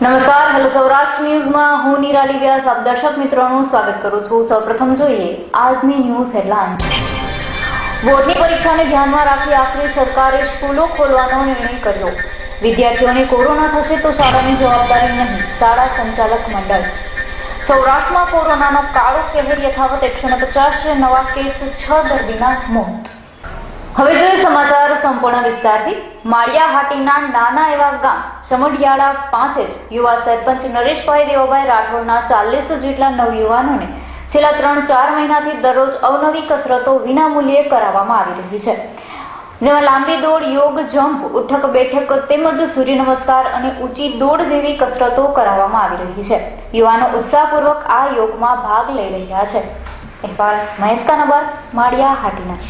નમસ્કાર, હેલો સૌરાષ્ટ્ર ન્યૂઝમાં હું નિરાલી વ્યાસ આપ દર્શક મિત્રોનું સ્વાગત કરું છું. સૌપ્રથમ જોઈએ આજની ન્યૂઝ હેડલાઇન્સ. બોર્ડની પરીક્ષાને ધ્યાનમાં રાખી આખરે સરકારે સ્કૂલો ખોલવાનો નિર્ણય કર્યો. વિદ્યાર્થીઓને કોરોના થશે તો શાળાની જવાબદારી નહીં, શાળા સંચાલક મંડળ. સૌરાષ્ટ્રમાં કોરોનાનો કાળો કહેર યથાવત એકસો પચાસ નવા કેસ, છ દર્દીના મોત. હવે જોઈએ સમાચાર. સંપૂર્ણ વિસ્તારથી માળિયા હાટીના નાના એવા ગામ સમઢિયાળા પાસે જ યુવા સરપંચ નરેશભાઈ દેવાભાઈ રાઠોડના ચાલીસ જેટલા નવયુવાનોને છેલ્લા ત્રણ ચાર મહિનાથી દરરોજ અવનવી કસરતો વિનામૂલ્યે કરાવવામાં આવી રહી છે. જેમાં લાંબી દોડ, યોગ જમ્પ ઉઠક, બેઠક તેમજ સૂર્ય નમસ્કાર અને ઊંચી દોડ જેવી કસરતો કરાવવામાં આવી રહી છે. યુવાનો ઉત્સાહપૂર્વક આ યોગમાં ભાગ લઈ રહ્યા છે. અહેવાલ મહેશ કાનબર માળિયા હાટીના